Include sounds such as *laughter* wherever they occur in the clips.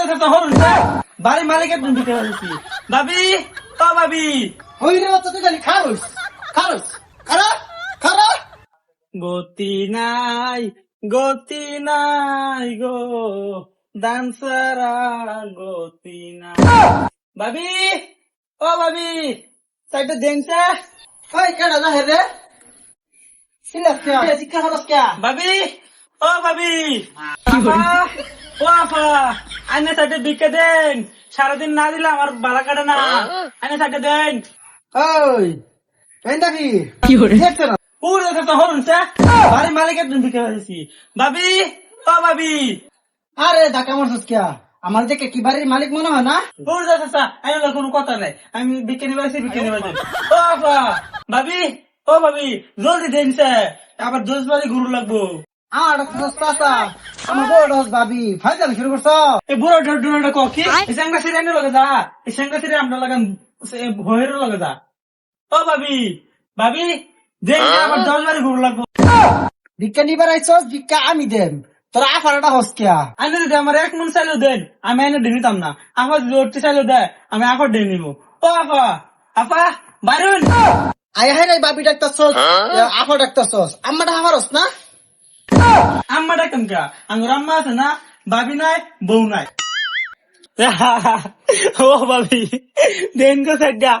পুরো কথা হল না বাড়ি মালিকের তুমি দিতে পারছি ভাবি ও ভাবি? ওই রে বাচ্চা তুই খালি খারুস খারুস খারা খারা গতি নাই গতি নাই গো ডান্সারা গতি নাই। ভাবি ও ভাবি সাইডে দেনছে ওই কেডা না হে সিলাস কে? শিক্ষা খরচ কে? ভাবি ও ভাবি। ও আপা। আইনে সাইডে বিকে দেন। সারাদিন না দিলে আমার বালা কাটে না। আইনে সাইডে দেন। ওই দেখি দেখছ না? পুরো কথা হল বাড়ি মালিকের তুমি দিতে পারছি ভাবি ও ভাবি। আরে ধাক্কা মারছিস কে? আমার যে কি বাড়ির মালিক মনে হয় না? পুরো আমি বলে কোনো কথা নাই। আমি বিজ্ঞানী পাইছি বিজ্ঞানী পাইছি ও ভাবি ও ভাবি জলদি দেন স্যার। আবার দোষ বাড়ি ঘুরু লাগবো। আর সস্তা আমার বড় ভাবি ফাইজাল শুরু করছ? এই বুড়ো ডোনাটা ক? কি এই সাংগা সিরে লগে যা। এই সাংগা সিরে আমরা লাগান ভয়ের লগে যা। ও ভাবি ভাবি দেন আবার দশ বাড়ি ঘুরু লাগবো। ভিক্ষা নিবার আইছস ভিক্ষা আমি দেম। তোর আফারটা হস কে আইনে যদি আমার এক মন চাইলেও দেন। আমি আইনে দিয়ে নিতাম না। আমার যদি চাইলেও দেয় আমি আফর দিয়ে নিব। ও আপা আপা বাইরুন। আই হাই রে বাবি ডাক্তারছস। আফা ডাক্তারছস। আমারটা আফারস না? আম্মা ডাকাম কা আঙ্গুর আম্মা আছে না ভাবি নাই বউ নাই। *laughs* ও ভাবি দেন গো সাজ্জা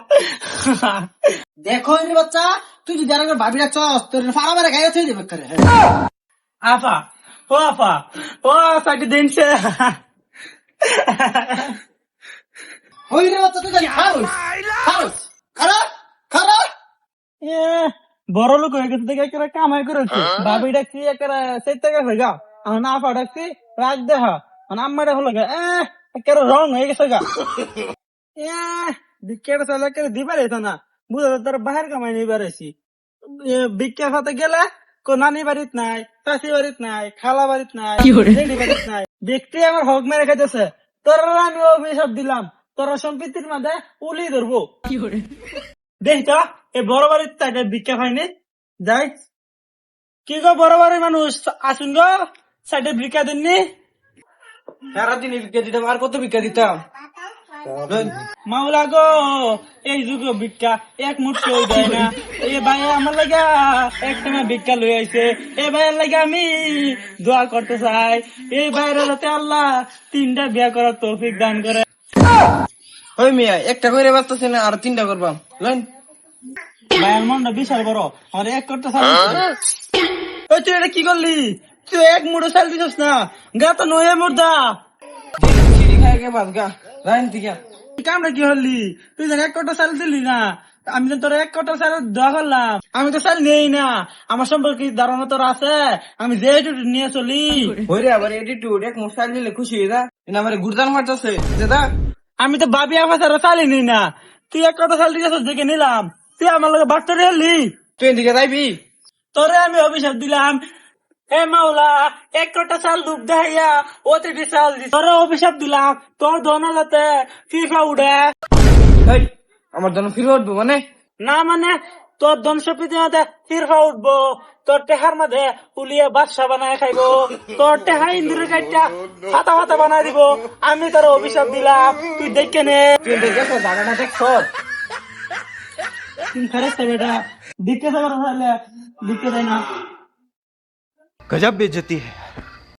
দেখো রে বাচ্চা তুই যদি আর ভাবি ডাকছস তোর ফাড়া মারে গায়ে থই দেবে করে। আপা ও আপা ও সাইডে দেনছে ওই রে বাচ্চা তুই খারুস খারুস। খারা খারা। এ, বড় লোক হয়ে গেছে দেখে একেবারে কামাই করেছে। ভাবি ডাকছি একেবারে সেই থেকে হয়ে গা? আমার না আপা ডাকছি রাগ দেহ। মানে আম্মাটা হলো গা একেবারে রং হয়ে গেছে গা। *laughs* একেবারে দিবার না। বুঝা তোর বাহির কামাই নিবার আছি সাথে গেলে কো নানি বাড়িত নাই চাষি বাড়িত নাই খালা বাড়িত নাই বাড়িত নাই। ব্যক্তি আমার হক মেরে খাইতেছে। তোর আমি অভিশাপ দিলাম। তোর সম্পত্তির মাঝে উলি ধরবো। দেখ তো এই বড় বাড়ির তাকে ভিক্ষা পাইনি যাই। কি গো বড় বাড়ির মানুষ? আসুন গো। সাইডে ভিক্ষা দিননি সারাদিন ভিক্ষা দিতাম, আর কত ভিক্ষা দিতাম? মাওলা গো, এই যুগ ভিক্ষা, এক মুঠি দেয় না। এই ভাই আমার লাগা এক টাকা ভিক্ষা লই আইছে। এই ভাইয়ের লাগে আমি দোয়া করতে চাই। এই ভাইয়ের যাতে আল্লাহ তিনটা বিয়া করার তৌফিক দান করে। ওই মিয়া, একটা করে বাঁচতেছে না, আর তিনটা করবাম। লইন। ভাইয়ের মনটা বিশাল বড়। আমার এক করতে ওই তুই এটা কি করলি? তুই এক চাল দিছিস না। গা তো নয়ে মুর্দা কামটা কি হলি? তুই যেন এক কটা চাল দিলি না। আমি তো তোর এক কটা চাল দেওয়া করলাম। আমি তো চাল নেই না। আমার সম্পর্কে ধারণা তোর আছে। আমি যে নিয়ে চলি। ওই রে আবার এটিটিউড এক মশাল দিলে খুশি হয়ে যা। এনে আমার গুরদান মারতেছে। দাদা আমি তো ভাবি আমার চালি নি না। তুই এক কটা চাল দিয়েছিস দেখে নিলাম। তুই আমার লগে বাচ্চারে হলি তুই এদিকে যাইবি? তোরে আমি অভিশাপ দিলাম। এ মাওলা এক কটা চাল ডুব দেখাইয়া অতিথি চাল দিস তোরে অভিশাপ দিলাম। তোর ধনালাতে ফিফা উড়ে। এই আমার জন্য ফিরে উঠবো মানে? না মানে তোর ধন সম্পত্তি মধ্যে ফিরফা উঠবো। তোর টেহার মধ্যে উলিয়ে বাদশা বানায় খাইবো। তোর টেহা ইন্দুরের কাইটা ফাতা ফাতা বানায় দিব। আমি তোর অভিশাপ দিলাম। তুই দেখে নে। তুই দেখে জায়গাটা দেখ बेटा दिक्कत दिक्कत है गजब बेचती है।